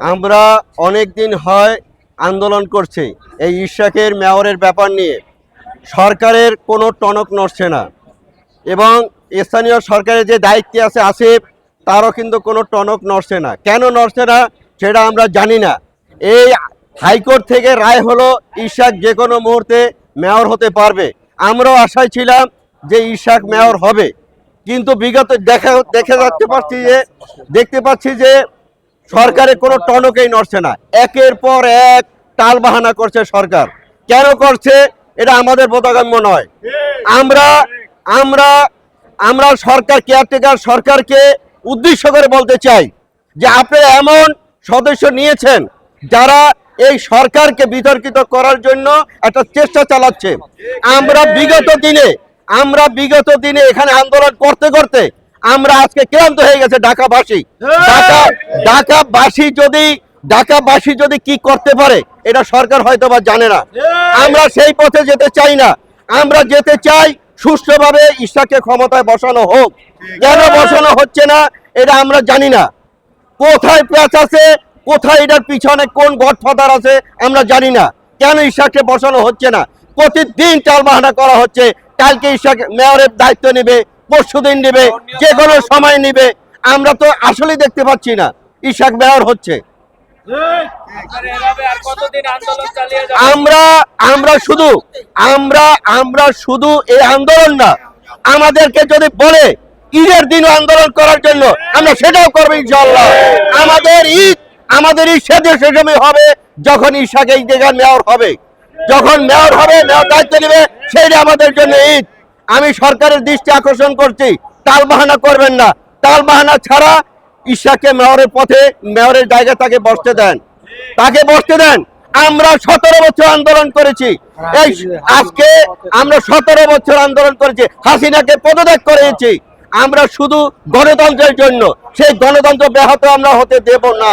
আমরা অনেক দিন হয় আন্দোলন করছি। এই ইশাকের, মেয়রের ব্যাপার নিয়ে। সরকারের কোনো টনক নড়ছে না। এবং স্থানীয় সরকারের যে দায়িত্বে আছে আসিফ, তারও কিন্তু কোনো টনক নড়ছে না। কেন নড়ছে না সেটা আমরা জানি না। এই হাইকোর্ট থেকে রায় হলো ইশাক যে কোনো মুহূর্তে মেয়র হতে পারবে। আমরাও আশায় ছিলাম যে ইশাক মেয়র হবে। কিন্তু বিগত দেখা, দেখে যাচ্ছে পারছি যে, দেখতে পাচ্ছি যে সরকারের কোনো টনকেই নড়ছে না। একের পর এক টাল বাহানা করছে সরকার। কেন করছে? এটা আমাদের বোধগম্য নয়। আমরা আমরা আমরা সরকার কেয়ারটেকার সরকারকে উদ্দেশ্য করে বলতে চাই যে আপনি এমন সদস্য নিয়েছেন যারা এই সরকারকে বিতর্কিত করার জন্য একটা চেষ্টা চালাচ্ছে। আমরা বিগত দিনে আমরা বিগত দিনে এখানে আন্দোলন করতে করতে আমরা আজকে ক্লান্ত হয়ে গেছে ঢাকাবাসী। ঢাকা ঢাকাবাসী যদি ঢাকাবাসী যদি কি করতে পারে এটা সরকার হয়তো বা জানে না। আমরা সেই পথে যেতে চাই না। আমরা যেতে চাই সুষ্ঠুভাবে ঈশাকে ক্ষমতায় বসানো হোক। কেন বসানো হচ্ছে না এটা আমরা জানি না। কোথায় প্যাচ আছে কোথায় এটার পিছনে কোন গডফাদার আছে আমরা জানি না। কেন ঈশাককে বসানো হচ্ছে না? প্রতিদিন টালবাহানা করা হচ্ছে। কালকে ঈশাক মেয়রের দায়িত্ব নেবে পরশু দিন নেবে যে কোনো সময় নিবে। আমরা তো আসলে দেখতে পাচ্ছি না ঈশাক মেয়র হচ্ছে। আমরা আমরা শুধু, আমরা আমরা শুধু এই আন্দোলন না, আমাদেরকে যদি বলে, ঈদের দিন আন্দোলন করার জন্য, আমরা সেটাও করব ইনশাল্লাহ আমাদের ঈদ আমাদের ঈদ সেদিন সে সময় হবে, যখন ঈশাকে এই জায়গায় মেয়র হবে। যখন মেয়র হবে, মেয়র দায়িত্ব নেবে, সেইটা আমাদের জন্য ঈদ। আমি সরকারের দৃষ্টি আকর্ষণ করছি। তাল বাহানা করবেন না। তাল বাহানা ছাড়া ঈশাকে মেয়রের পথে, মেয়রের জায়গায় তাকে বসতে দেন। তাকে বসতে দেন। আমরা সতেরো বছর আন্দোলন করেছি। এই আজকে আমরা সতেরো বছর আন্দোলন করেছি। হাসিনাকে পদত্যাগ করেছি। আমরা শুধু গণতন্ত্রের জন্য। সেই গণতন্ত্র ব্যাহত আমরা হতে দেব না।